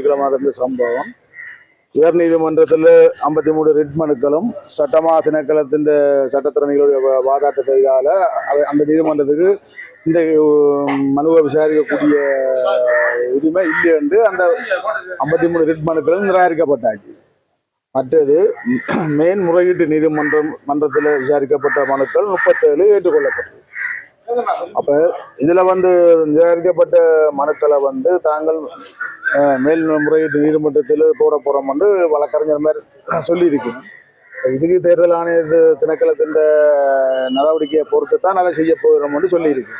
வெள்ளிக்கிழமை நடந்த சம்பவம். உயர் நீதிமன்றத்தில் ஐம்பத்தி மூணு ரிட் மனுக்களும் சட்டமா திணைக்களத்தின் சட்டத்திறனிகளுடைய வா- வாதாட்டத்தை இதால் அந்த நீதிமன்றத்துக்கு இந்த மனுவை விசாரிக்கக்கூடிய உரிமை இல்லை என்று அந்த ஐம்பத்தி மூணு ரிட் மனுக்களும் நிராகரிக்கப்பட்டாச்சு. மற்றது மேன்முறையீட்டு நீதிமன்றம் மன்றத்தில் விசாரிக்கப்பட்ட மனுக்கள் முப்பத்தேழு ஏற்றுக்கொள்ளப்பட்டது. அப்ப இதுல வந்து நிராகரிக்கப்பட்ட மனுக்களை வந்து தாங்கள் மேல் முறையீட்டு நீதிமன்றத்தில் போட போறோம் என்று வழக்கறிஞர் மாதிரி சொல்லியிருக்கேன் இதுக்கு தேர்தல் ஆணையத்து திணைக்களத்தின் நடவடிக்கையை பொறுத்து தான் அதை செய்ய போகிறோம் என்று சொல்லியிருக்கு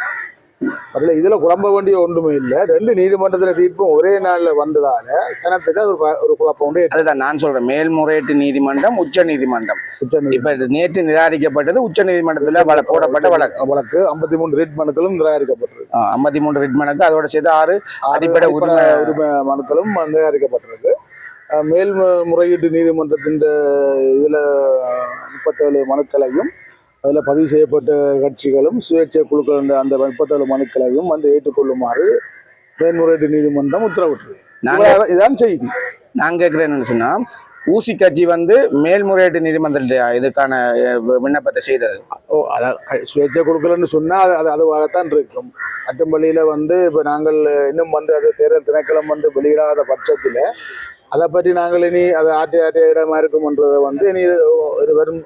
அதில் இதுல குழம்ப வேண்டிய ஒன்றுமே இல்லை. ரெண்டு நீதிமன்றத்தில் தீர்ப்பும் ஒரே நாள்ல வந்ததால சனத்துக்கு அது ஒரு குழப்பம் உண்டு. அதுதான் நான் சொல்றேன். மேல்முறையீட்டு நீதிமன்றம் உச்ச நீதிமன்றம். உச்ச நீதி- இப்ப நேற்று நிராகரிக்கப்பட்டது உச்ச நீதிமன்றத்துல வழ- போடப்பட்ட வழக்கு. வழக்கு. ஐம்பத்தி மூணு ரிட் மனுக்களும் நிராகரிக்கப்பட்டிருக்கு. ஐம்பத்தி மூன்று ரிட் மனுக்கு அதோட சேர்த்து ஆறு அடிப்படை உரிமை உரிமை மனுக்களும் நிராகரிக்கப்பட்டிருக்கு. மேல் முறையீட்டு நீதிமன்றத்தின் இதில் முப்பத்தேழு மனுக்களையும் அதில் பதிவு செய்யப்பட்ட கட்சிகளும் சுயேட்சை குழுக்கள் என்ற அந்த முப்பத்தேழு மனுக்களையும் வந்து ஏற்றுக்கொள்ளுமாறு மேல்முறையீட்டு நீதிமன்றம் உத்தரவிட்டிருக்கு நாங்க இவ்வளவுதான் இதான் செய்தி. நான் கேட்கிறேன் என்னன்னு சொன்னா ஊசி கட்சி வந்து மேல்முறையீட்டு நீதிமன்றத்தில் இதுக்கான விண்ணப்பத்தை செய்தது. ஓ அதான் சுயேட்சை குழுக்கள்னு சொன்னால் அது அதுவாகத்தான் இருக்கும். அட்டும்பள்ளியில் வந்து இப்போ நாங்கள் இன்னும் வந்து அது தேர்தல் திணைக்களம் வந்து வெளியிடாத பட்சத்தில் அதை பற்றி நாங்கள் இனி அதை ஆட்டி ஆட்டிய இடமா இருக்கும்ன்றதை வந்து இனி இது வரும்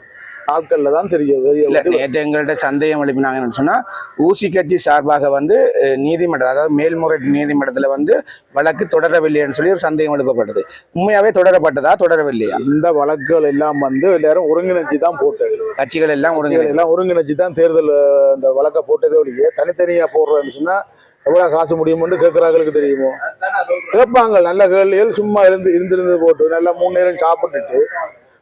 நாட்களில் தான் தெரிய தெரிய இல்ல வந்து நேற்று எங்கள்கிட்ட சந்தேகம் எழுப்பினாங்க என்னன்னு சொன்னா ஊசி கட்சி சார்பாக வந்து நீதிமன்றம் அதாவது மேல்முறையீட்டு நீதிமன்றத்துல வந்து வழக்கு தொடரவில்லைன்னு சொல்லி ஒரு சந்தேகம் எழுப்பப்பட்டது. உண்மையாவே தொடரப்பட்டதா தொடரவில்லையா? இந்த வழக்குகள் எல்லாம் வந்து எல்லாரும் ஒருங்கிணைச்சு தான் போட்டது. கட்சிகள் எல்லாம் ஒரு கட்சிகள் எல்லாம் ஒருங்கிணைச்சு தான் தேர்தல் அந்த வழக்கை போட்டதே ஒழிய தனித்தனியாக போடுறேன்னு சொன்னால் எவ்வளோ காசு முடியும்னு கேட்குறாங்களுக்கு தெரியுமோ? கேட்பாங்க நல்ல கேள்விகள் சும்மா இருந்து இருந்திருந்து போட்டு நல்லா மூணு நேரம் சாப்பிட்டுட்டு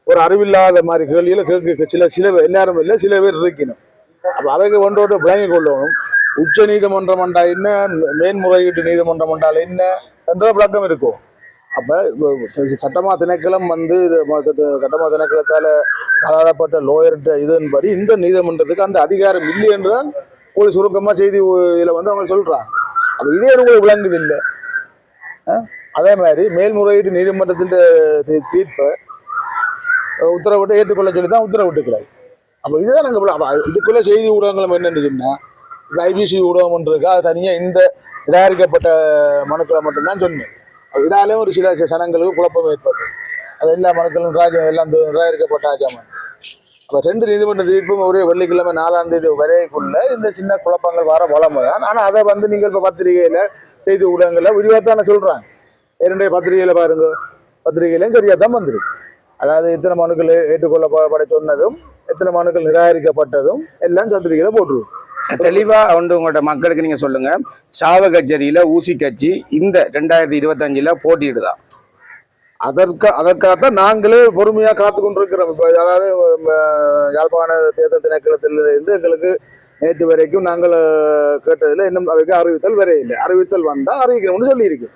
ஒரு அறிவில்லாத மாதிரி கேள்விகளை கேட்க சில சில பேர் எல்லாரும் இல்லை சில பேர் இருக்கணும் அப்போ அவைக்கு ஒன்றோடு விளங்கிக் கொள்ளணும். உச்ச நீதிமன்றம் என்றால் என்ன? மேன்முறையீட்டு நீதிமன்றம் என்றால் என்ன? என்ற விளக்கம் இருக்கும். அப்போ சட்டமா திணைக்களம் வந்து இது சட்டமா திணைக்களத்தால் பாதாளப்பட்ட லோயர்கிட்ட இதன்படி இந்த நீதிமன்றத்துக்கு அந்த அதிகாரம் இல்லை என்று தான் ஒரு சுருக்கமாக செய்தி இதில் வந்து அவங்க சொல்கிறாங்க அப்போ இதே உங்களுக்கு விளங்குது இல்லை? அதே மாதிரி மேல்முறையீட்டு நீதிமன்றத்தின் தீ- தீர்ப்பை உத்தரவிட்டு ஏற்றுக்கொள்ள சொல்லி தான் உத்தரவிட்டுக்கிறார் அப்போ இதுதான் நாங்கள் இதுக்குள்ளே செய்தி ஊடகங்களும் என்னன்னு சொன்னால் ஐபிசி ஊடகம் ஒன்று இருக்கு. அது தனியாக இந்த நிராகரிக்கப்பட்ட மனுக்களை மட்டும்தான் சொன்னேன். இதாலே ஒரு சில சனங்களுக்கு குழப்பம் ஏற்பட்டது. அது எல்லா மனுக்களும் ராஜ எல்லாம் நிராகரிக்கப்பட்ட ஆஜாமன் அப்போ ரெண்டு நீதிமன்ற தீர்ப்பும் ஒரே வெள்ளிக்கிழமை நாலாம் தேதி வரைக்குள்ள இந்த சின்ன குழப்பங்கள் வர வளமை தான் ஆனால் அதை வந்து நீங்கள் இப்போ பத்திரிகையில் செய்தி ஊடகங்களில் விரிவாகத்தானே சொல்கிறாங்க என்னுடைய பத்திரிகையில் பாருங்க. பத்திரிகையிலையும் சரியாக தான் வந்துருக்கு. அதாவது இத்தனை மனுக்கள் ஏற்றுக்கொள்ளப்பட சொன்னதும் எத்தனை மனுக்கள் நிராகரிக்கப்பட்டதும் எல்லாம் பத்திரிகையில் போட்டுருக்கு தெளிவா வந்து உங்களோட மக்களுக்கு நீங்க சொல்லுங்க. சாவ கச்சேரியில ஊசி கட்சி இந்த ரெண்டாயிரத்தி இருபத்தஞ்சுல போட்டியிடுதா? அதற்கு அதற்காகத்தான் நாங்களே பொறுமையாக காத்து கொண்டிருக்கிறோம் இப்போ அதாவது யாழ்ப்பாண தேர்தல் திணைக்களத்தில் இருந்து எங்களுக்கு நேற்று வரைக்கும் நாங்கள் கேட்டதில் இன்னும் அதுக்கு அறிவித்தல் வரையில்லை அறிவித்தல் வந்தால் அறிவிக்கணும்னு சொல்லியிருக்கு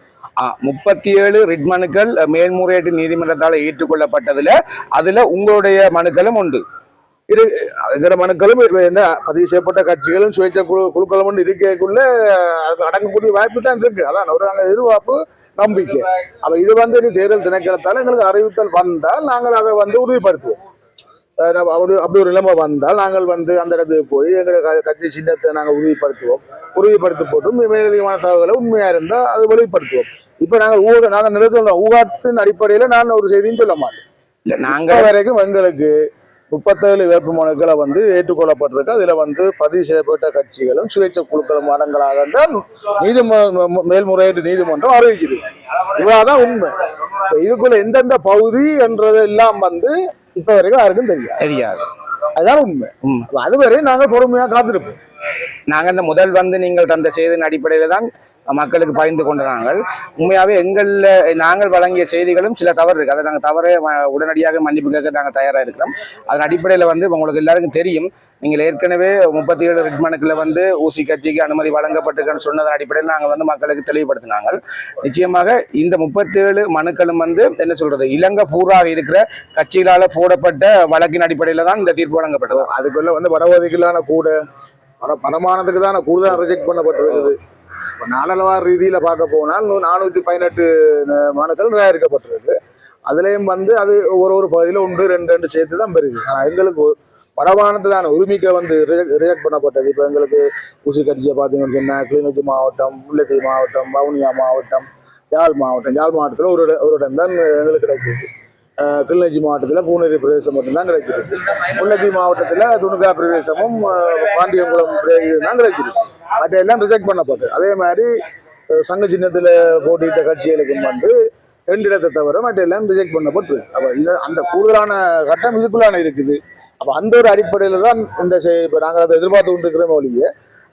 முப்பத்தி ஏழு ரிட் மனுக்கள் மேல்முறையீட்டு நீதிமன்றத்தால் ஏற்றுக்கொள்ளப்பட்டதில் அதில் உங்களுடைய மனுக்களும் உண்டு. இது எங்களோட மனுக்களும் என்ன பதிவு செய்யப்பட்ட கட்சிகளும் சுயேட்சை குழு குழுக்களும் இருக்கக்குள்ள அதுக்கு அடங்கக்கூடிய வாய்ப்பு தான் இருக்கு. அதான் ஒரு நாங்கள் எதிர்பார்ப்பு நம்பிக்கை. அப்போ இது வந்து இனி தேர்தல் திணைக்களத்தால் எங்களுக்கு அறிவித்தல் வந்தால் நாங்கள் அதை வந்து உறுதிப்படுத்துவோம். அப்படி அப்படி ஒரு நிலைமை வந்தால் நாங்கள் வந்து அந்த இடத்துக்கு போய் எங்களோட க- கட்சி சின்னத்தை நாங்கள் உறுதிப்படுத்துவோம். உறுதிப்படுத்தி போட்டும் மேலதிகமான தகவல்களை உண்மையா இருந்தால் அதை வெளிப்படுத்துவோம். இப்போ நாங்கள் ஊக நாங்கள் நிறுத்தம் ஊகத்தின் அடிப்படையில் நான் ஒரு செய்தியும் சொல்ல மாட்டேன். இல்ல நாங்க இப்போ வரைக்கும் எங்களுக்கு முப்பத்தேழு வேட்புமனுக்களை வந்து ஏற்றுக்கொள்ளப்பட்டிருக்கு. அதுல வந்து பதிவு செய்யப்பட்ட கட்சிகளும் சுயேட்சை குழுக்களும் அடங்கலாக தான் நீதிம மேல்முறையீட்டு நீதிமன்றம் அறிவிக்குது. இவ்வளவுதான் உண்மை. இதுக்குள்ள எந்தெந்த பகுதி என்றதெல்லாம் வந்து இப்ப வரைக்கும் யாருக்கும் தெரியாது. தெரியாது. அதுதான் உண்மை. அதுவரை நாங்கள் பொறுமையா காத்திருப்போம். நாங்கள் இந்த முதல் வந்து நீங்கள் தந்த செய்தியின் அடிப்படையில் தான் மக்களுக்கு பகிர்ந்து கொண்ட நாங்கள் உண்மையாகவே எங்களில் நாங்கள் வழங்கிய செய்திகளும் சில தவறு இருக்குது அதை நாங்கள் தவறை உடனடியாக மன்னிப்பு கேட்க நாங்கள் தயாராக இருக்கிறோம். அதன் அடிப்படையில் வந்து உங்களுக்கு எல்லாருக்கும் தெரியும். நீங்கள் ஏற்கனவே முப்பத்தி ஏழு ரிட் வந்து ஊசி கட்சிக்கு அனுமதி வழங்கப்பட்டிருக்குன்னு சொன்னதன் அடிப்படையில் நாங்கள் வந்து மக்களுக்கு தெளிவுபடுத்தினாங்க. நிச்சயமாக இந்த முப்பத்தேழு மனுக்களும் வந்து என்ன சொல்றது இலங்கை பூராக இருக்கிற கட்சிகளால் போடப்பட்ட வழக்கின் அடிப்படையில் தான் இந்த தீர்ப்பு வழங்கப்பட்டது. அதுக்குள்ள வந்து வடஒதுக்கீலான கூட. ஆனால் பணமானதுக்கு தான் கூடுதல் ரிஜெக்ட் பண்ணப்பட்டிருக்குது. இப்போ நாடளவா ரீதியில் பார்க்க போனால் நானூற்றி பதினெட்டு மனுக்கள் நிராகரிக்கப்பட்டிருக்கு அதுலேயும் வந்து அது ஒரு ஒரு பகுதியில் ஒன்று ரெண்டு ரெண்டு சேர்த்து தான் பெருகு ஆனால் எங்களுக்கு ஒரு உரிமைக்கு வந்து ரிஜெக்ட் பண்ணப்பட்டது. இப்போ எங்களுக்கு ஊசி கட்சியை பார்த்தீங்கன்னு சொன்னால் கிளிநொச்சி மாவட்டம் முல்லைத்தீவு மாவட்டம் வவுனியா மாவட்டம் யாழ் மாவட்டம் யாழ் மாவட்டத்தில் ஒரு இட- ஒரு இடம் தான் எங்களுக்கு கிடைக்கிது. கிளிநொச்சி மாவட்டத்தில் பூனேரி பிரதேசம் மட்டும்தான் கிடைக்குது. முல்லைத்தீவு மாவட்டத்தில் துணுக்கா பிரதேசமும் பாண்டியங்குளம் பிரதேசம் தான் கிடைக்குது. மற்ற எல்லாம் ரிஜெக்ட் பண்ணப்பட்டு அதே மாதிரி சங்க சின்னத்தில் போட்டியிட்ட கட்சிகளுக்கும் வந்து ரெண்டு இடத்தை தவிர மற்ற எல்லாம் ரிஜெக்ட் பண்ணப்பட்டு அப்போ இது அந்த கூடுதலான கட்டம் இதுக்குள்ளான இருக்குது. அப்போ அந்த ஒரு அடிப்படையில் தான் இந்த இப்போ நாங்கள் அதை எதிர்பார்த்து கொண்டிருக்கிறோம் ஒழிய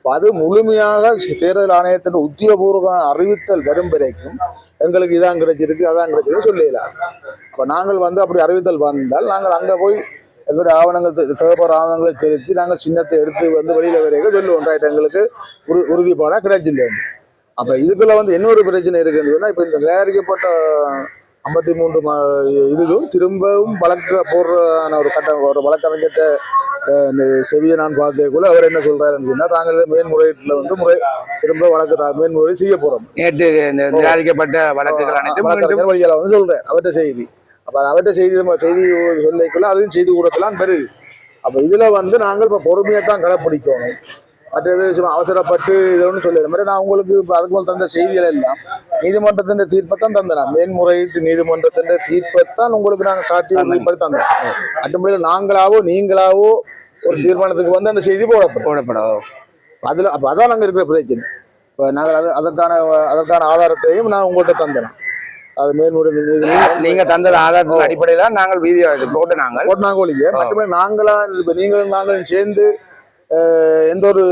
அது முழுமையாக தேர்தல் ஆணையத்தின் உத்தியோகபூர்வ அறிவித்தல் வரும் வரைக்கும் எங்களுக்கு இதான் கிடைச்சிருக்கு அதான் கிடைச்சிருக்கு சொல்லிடலாம். இப்போ நாங்கள் வந்து அப்படி அறிவித்தல் வந்தால் நாங்கள் அங்கே போய் எங்களுடைய ஆவணங்கள் தேவைப்படுற ஆவணங்களை செலுத்தி நாங்கள் சின்னத்தை எடுத்து வந்து வெளியில் வரைக்கும் சொல்லுவோம் ரைட் எங்களுக்கு உறு உறுதிப்பாடாக கிடைச்சில்லை அப்போ இதுக்குள்ள வந்து இன்னொரு பிரச்சனை இருக்குன்னு இப்போ இந்த தயாரிக்கப்பட்ட ஐம்பத்தி மூன்று மா இதுக்கும் திரும்பவும் வழக்க போடுறான ஒரு கட்டம் ஒரு வழக்கறிஞர்கிட்ட இந்த செவியை நான் பார்க்கக்குள்ள அவர் என்ன சொல்றாருன்னு சொன்னா தாங்கள் இதை மேன்முறையீட்டில் வந்து முறை திரும்ப வழக்கு மேன்முறை செய்ய போறோம். நேற்று நிராகரிக்கப்பட்ட வழக்குகள் அனைத்தும் வழியால வந்து சொல்றேன் அவர்கிட்ட செய்தி. அப்ப அவர்கிட்ட செய்தி செய்தி சொல்லிக்குள்ள அதையும் செய்தி கூடத்தெல்லாம் பெருகு அப்ப இதுல வந்து நாங்கள் இப்ப பொறுமையை தான் கடைப்பிடிக்கணும் மற்றது சும்மா அவசரப்பட்டு இது ஒன்றும் சொல்லல. மாதிரி நான் உங்களுக்கு அதுக்கு மேல் தந்த செய்திகள் எல்லாம் நீதிமன்றத்தின் தீர்ப்பை தான் தந்தேன். மேன்முறையீட்டு நீதிமன்றத்தின் தீர்ப்பை தான் உங்களுக்கு நாங்கள் காட்டி உறுதிப்படி தந்தோம் மற்றபடி நாங்களாவோ நீங்களாவோ ஒரு தீர்மானத்துக்கு வந்து அந்த செய்தி போடப்படும். போடப்படும். அதுல அப்ப அதான் நாங்க இருக்கிற பிரச்சனை. இப்போ நாங்கள் அது அதற்கான அதற்கான ஆதாரத்தையும் நான் உங்கள்கிட்ட தந்தேன். அது மேன்முறை நீதி- நீங்க தந்தது ஆதாரத்தின் அடிப்படையில நாங்கள் வீடியோ போட்டு நாங்கள் கோட்டநாங்கோலிய மற்றபடி நாங்களா இப்ப நீங்களும் நாங்களும் சேர்ந்து எந்த ஒரு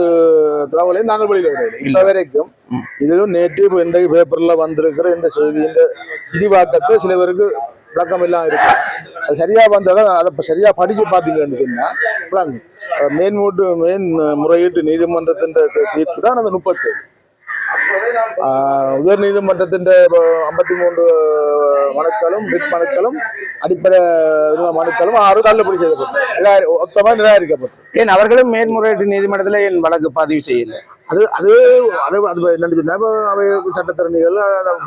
தகவலையும் நாங்கள் வெளியிட விடவில்லை. இப்ப வரைக்கும் இதுவும் நேற்று இப்ப இன்றைக்கு பேப்பர்ல வந்திருக்கிற இந்த செய்தியின் இடிவாக்கத்தை சில பேருக்கு விளக்கம் எல்லாம் இருக்கு. அது சரியா வந்ததை அதை இப்ப சரியா படிச்சு பார்த்தீங்கன்னு சொன்னா விளங்கு. அஹ், மேன்மூட்டு மேன் முறையீட்டு நீதிமன்றத்தின் தீர்ப்பு தான் அந்த முப்பத்து உயர் நீதிமன்றத்தின் ஐம்பத்தி மூன்று மனுக்களும் ரிட் மனுக்களும் அடிப்படை மனுக்களும் ஆறு தள்ளுபடி செய்யப்பட்டது. மொத்தமாக நிராகரிக்கப்பட்டது. ஏன் அவர்களும் மேன்முறையீட்டு நீதிமன்றத்தில் ஏன் வழக்கு பதிவு செய்யல? அது அது அது அது என்னன்னு சொன்னா இப்போ அவை சட்டத்திறனிகள்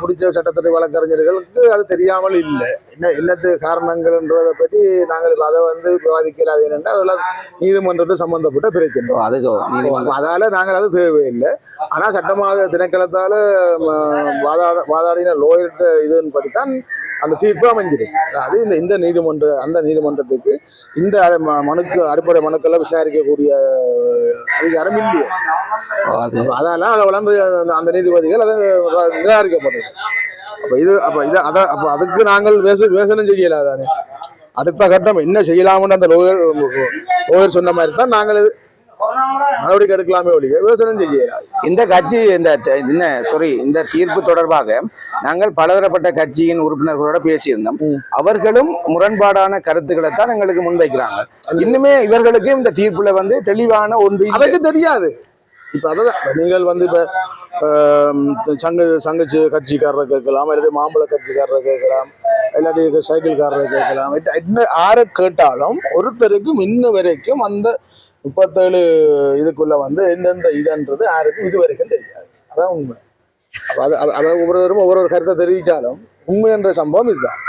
பிடிச்ச சட்டத்திறனி வழக்கறிஞர்களுக்கு அது தெரியாமல் இல்லை. என்ன என்னத்து காரணங்கள்ன்றதை பற்றி நாங்கள் அதை வந்து விவாதிக்கல அது என்னென்னா அதெல்லாம் நீதிமன்றத்தை சம்பந்தப்பட்ட பிரச்சனை. அது அதால நாங்கள் அது தேவையில்லை. ஆனா சட்டமாக திணைக்களத்தால் வாதாட வாதாடின லோயர்கிட்ட இதுன்னு படித்தான் அந்த தீர்ப்பு அமைஞ்சிருக்கு அதாவது இந்த இந்த நீதிமன்ற அந்த நீதிமன்றத்துக்கு இந்த ம- மனுக்கு அடிப்படை மனுக்களை விசாரிக்கக்கூடிய அதிகாரம் இல்லையே. ஓ, அது அதை வளர்ந்து அந்த- அந்த நீதிபதிகள் அதை நிராகரிக்கப்பட்டது. அப்போ இது அப்போ இது அதை அப்போ அதுக்கு நாங்கள் வேச வேசனம் செய்யலாதானே? அடுத்த கட்டம் என்ன செய்யலாம்னு அந்த லோயர் லோயர் சொன்ன மாதிரி தான் நாங்கள் இது நடவடிக்கை எடுக்கலாமே ஒழிய விவசாயம் செய்யல இந்த கட்சி இந்த என்ன சாரி இந்த தீர்ப்பு தொடர்பாக நாங்கள் பலதரப்பட்ட கட்சியின் உறுப்பினர்களோட பேசியிருந்தோம். அவர்களும் முரண்பாடான கருத்துக்களை தான் எங்களுக்கு முன்வைக்கிறாங்க. இன்னுமே இவர்களுக்கு இந்த தீர்ப்புல வந்து தெளிவான ஒன்று. அதுக்கு தெரியாது. இப்ப அதான் நீங்கள் வந்து இப்ப சங்க சங்கச்சி கட்சிக்காரரை கேட்கலாம் இல்லாட்டி மாம்பழ கட்சிக்காரரை கேட்கலாம் இல்லாட்டி சைக்கிள்காரரை கேட்கலாம். என்ன யாரை கேட்டாலும் ஒருத்தருக்கு இன்ன வரைக்கும் அந்த முப்பத்தேழு இதுக்குள்ள வந்து எந்தெந்த இதுன்றது யாருக்கும் இது வரைக்கும் தெரியாது. அதான் உண்மை. அப்ப அது அதாவது ஒவ்வொருவரும் ஒவ்வொரு ஒரு கருத்தை தெரிவித்தாலும் உண்மை என்ற சம்பவம் இதுதான்.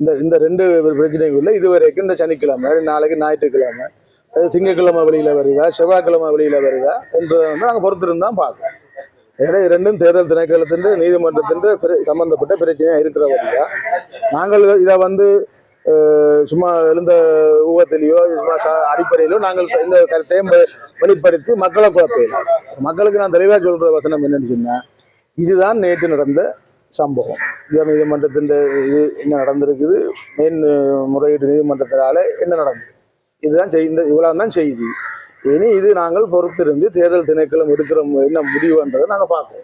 இந்த இந்த ரெண்டு பிரச்சனைக்குள்ள இது வரைக்கும் இந்த சனிக்கிழமை நாளைக்கு ஞாயிற்றுக்கிழமை அது திங்கட்கிழமை வெளியில வருதா செவ்வாய்க்கிழமை வெளியில் வருதா என்றதை வந்து நாங்கள் பொறுத்திருந்தான் பார்க்கணும் ஏன்னா ரெண்டும் தேர்தல் திணைக்களத்தின் நீதிமன்றத்தின் சம்பந்தப்பட்ட பிரச்சனையாக இருக்கிற வழியாக நாங்கள் இதை- வந்து சும்மா எழுந்த ஊகத்திலேயோ சும்மா அடிப்படையிலோ நாங்கள் இந்த கருத்தையும் வெளிப்படுத்தி மக்களை குழப்பையில் மக்களுக்கு நான் தெளிவாக சொல்கிற வசனம் என்னன்னு சொன்னேன் இதுதான் நேற்று நடந்த சம்பவம். உயர் நீதிமன்றத்தின் இது என்ன நடந்திருக்குது? மேன் முறையீட்டு நீதிமன்றத்தினால என்ன நடந்தது? இதுதான் செய் இந்த இவ்வளவு தான் செய்தி. இனி இது நாங்கள் பொறுத்திருந்து தேர்தல் திணைக்களம் எடுக்கிற என்ன முடிவுன்றதை நாங்கள் பார்ப்போம்.